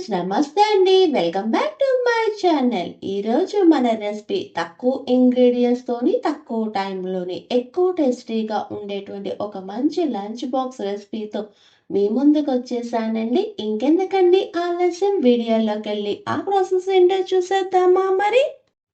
Friends నమస్తే అండి. Welcome back to my channel ఈరోజు మన రెసిపీ తక్కువ ఇంగ్రీడియంట్స్తోని తక్కువ టైంలోని ఎక్కువ టేస్టీగా ఉండేటువంటి ఒక మంచి లంచ్ బాక్స్ రెసిపీతో మీ ముందుకు వచ్చేసానండి. ఇంకెందుకండి? ఆలస్యం. వీడియోలోకి వెళ్ళి ఆ ప్రాసెస్ ఏంటో చూసేద్దామా మరి?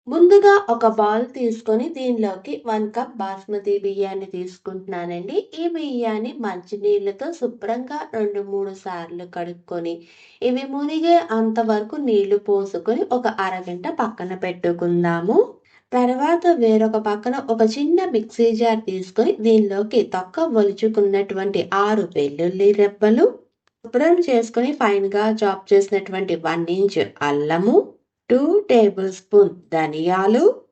ముందుగా ఒక బౌల్ తీసుకొని దీనిలోకి వన్ కప్ బాస్మతి బియ్యాన్ని తీసుకుంటున్నానండి. ఈ బియ్యాన్ని మంచినీళ్ళతో శుభ్రంగా రెండు మూడు సార్లు కడుక్కొని ఇవి మునిగే అంతవరకు నీళ్ళు పోసుకొని ఒక అరగంట పక్కన పెట్టుకుందాము. తర్వాత వేరొక పక్కన ఒక చిన్న మిక్సీ జార్ తీసుకొని దీనిలోకి తొక్క ఒలుచుకున్నటువంటి ఆరు వెల్లుల్లి రెబ్బలు శుభ్రం చేసుకొని ఫైన్గా చాప్ చేసినటువంటి వన్ ఇంచ్ అల్లము టూ టేబుల్ స్పూన్ ధనియాలు.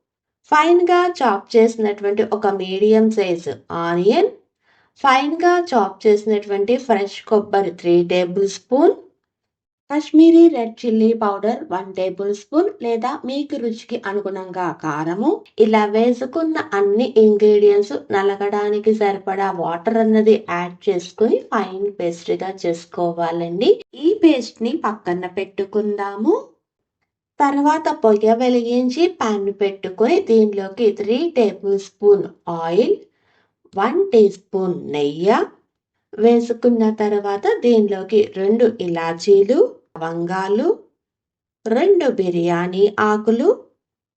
ఫైన్గా చాప్ చేసినటువంటి ఒక మీడియం సైజు ఆనియన్. ఫైన్గా చాప్ చేసినటువంటి ఫ్రెష్ కొబ్బరి three tablespoon. Kashmiri red chilli powder one tablespoon లేదా మీకు రుచికి అనుగుణంగా కారము. ఇలా వేసుకున్న అన్ని ఇంగ్రీడియంట్స్ నలగడానికి సరిపడా వాటర్ అన్నది యాడ్ చేసుకుని ఫైన్ పేస్ట్గా చేసుకోవాలండి. ఈ పేస్ట్ని పక్కన పెట్టుకుందాము. తర్వాత పొయ్య వెలిగించి పాన్ పెట్టుకొని దీనిలోకి three tablespoon oil one teaspoon నెయ్యి వేసుకున్న తర్వాత దీనిలోకి రెండు ఇలాచీలు లవంగాలు రెండు బిర్యానీ ఆకులు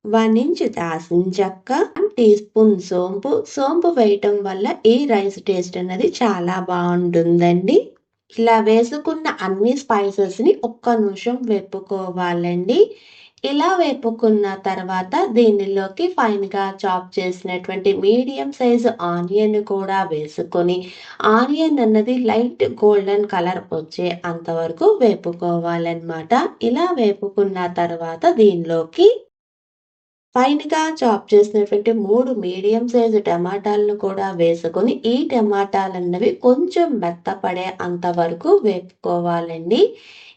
వన్ ఇంచ్ దాసిన చెక్క వన్ టీ స్పూన్ సోంపు. సోంపు వేయటం వల్ల ఈ రైస్ టేస్ట్ అనేది చాలా బాగుంటుందండి. ఇలా వేసుకున్న అన్ని స్పైసెస్ని ఒక్క నిమిషం వేపుకోవాలండి. ఇలా వేపుకున్న తర్వాత దీనిలోకి ఫైన్గా చాప్ చేసినటువంటి మీడియం సైజు ఆనియన్ కూడా వేసుకొని ఆనియన్ అన్నది లైట్ గోల్డెన్ కలర్ వచ్చే అంతవరకు వేపుకోవాలన్నమాట. ఇలా వేపుకున్న తర్వాత దీనిలోకి ఫైన్గా చాప్ చేసినటువంటి మూడు మీడియం సైజు టమాటాలను కూడా వేసుకొని ఈ టమాటాలు అన్నవి కొంచెం మెత్తపడే అంతవరకు వేపుకోవాలండి.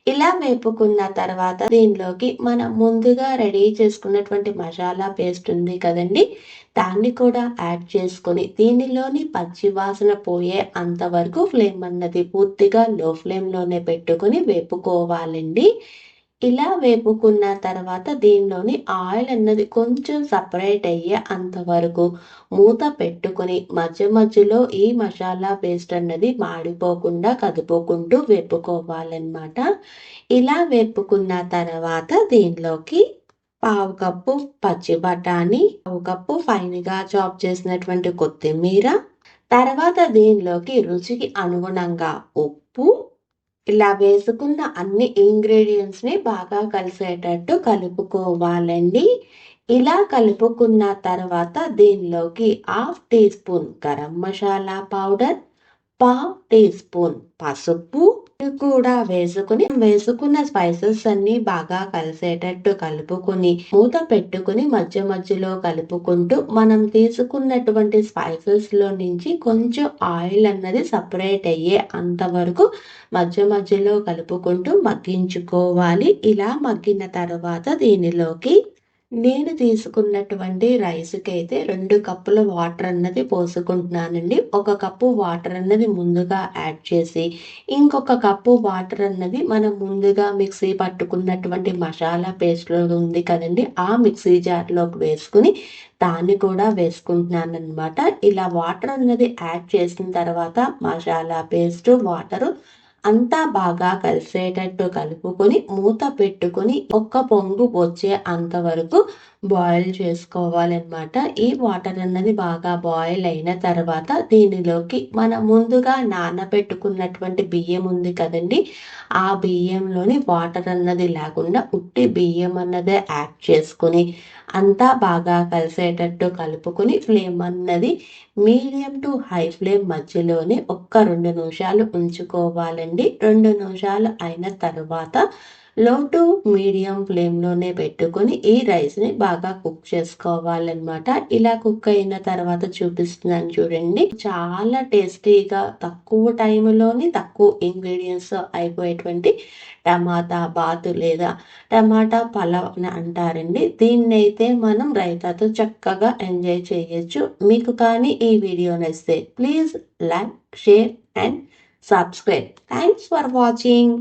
ఇలా వేపుకున్న తర్వాత దీనిలోకి మనం ముందుగా రెడీ చేసుకున్నటువంటి మసాలా పేస్ట్ ఉంది కదండి దాన్ని కూడా యాడ్ చేసుకొని దీనిలోని పచ్చి వాసన పోయే అంతవరకు ఫ్లేమ్ అన్నది పూర్తిగా లో ఫ్లేమ్లోనే పెట్టుకొని వేపుకోవాలండి. ఇలా వేపుకున్న తర్వాత దీనిలోని ఆయిల్ అన్నది కొంచెం సపరేట్ అయ్యే అంతవరకు మూత పెట్టుకొని మధ్య మధ్యలో ఈ మసాలా పేస్ట్ అన్నది మాడిపోకుండా కదుపుకుంటూ వేపుకోవాలన్నమాట. ఇలా వేపుకున్న తర్వాత దీనిలోకి పావు కప్పు పచ్చి బఠానీ పావు కప్పు ఫైన్గా చాప్ చేసినటువంటి కొత్తిమీర తర్వాత దీనిలోకి రుచికి అనుగుణంగా ఉప్పు ఇలా వేసుకున్న అన్ని ఇంగ్రీడియంట్స్ని బాగా కలిసేటట్టు కలుపుకోవాలండి. ఇలా కలుపుకున్న తర్వాత దీనిలోకి half teaspoon garam masala powder పావు టీ స్పూన్ పసుపు కూడా వేసుకుని వేసుకున్న స్పైసెస్ అన్ని బాగా కలిసేటట్టు కలుపుకొని మూత పెట్టుకుని మధ్య మధ్యలో కలుపుకుంటూ మనం తీసుకున్నటువంటి స్పైసెస్లో నుంచి కొంచెం ఆయిల్ అన్నది సపరేట్ అయ్యే అంతవరకు మధ్య మధ్యలో కలుపుకుంటూ మగ్గించుకోవాలి. ఇలా మగ్గిన తర్వాత దీనిలోకి నేను తీసుకున్నటువంటి రైస్కి అయితే రెండు కప్పుల వాటర్ అన్నది పోసుకుంటున్నానండి. ఒక కప్పు వాటర్ అన్నది ముందుగా యాడ్ చేసి ఇంకొక కప్పు వాటర్ అన్నది మనం ముందుగా మిక్సీ పట్టుకున్నటువంటి మసాలా పేస్ట్లో ఉంది కదండి ఆ మిక్సీ జార్లోకి వేసుకుని దాన్ని కూడా వేసుకుంటున్నాను అనమాట ఇలా వాటర్ అన్నది యాడ్ చేసిన తర్వాత మసాలా పేస్ట్ వాటరు అంతా బాగా కలిసేటట్టు కలుపుకొని మూత పెట్టుకొని ఒక్క పొంగు వచ్చే అంతవరకు బాయిల్ చేసుకోవాలన్నమాట. ఈ వాటర్ అన్నది బాగా బాయిల్ అయిన తర్వాత దీనిలోకి మనం ముందుగా నానబెట్టుకున్నటువంటి బియ్యం ఉంది కదండి. ఆ బియ్యంలోని వాటర్ అన్నది లేకుండా ఉట్టి బియ్యం అన్నదే యాడ్ చేసుకుని అంతా బాగా కలిసేటట్టు కలుపుకొని ఫ్లేమ్ అన్నది మీడియం టు హై ఫ్లేమ్ మధ్యలోనే ఒక్క రెండు నిమిషాలు ఉంచుకోవాలండి. రెండు నిమిషాలు అయిన తర్వాత లో టు మీడియం ఫ్లేమ్లోనే పెట్టుకొని ఈ రైస్ని బాగా కుక్ చేసుకోవాలన్నమాట. ఇలా కుక్ అయిన తర్వాత చూపిస్తున్నాను చూడండి. చాలా టేస్టీగా తక్కువ టైంలోని తక్కువ ఇంగ్రీడియంట్స్ అయిపోయేటువంటి టమాటా బాతు లేదా టమాటా పలావ్ అని అంటారండి. దీన్ని అయితే మనం రైతాతో చక్కగా ఎంజాయ్ చేయొచ్చు. మీకు కానీ ఈ వీడియో నచ్చితే please like share and subscribe thanks for watching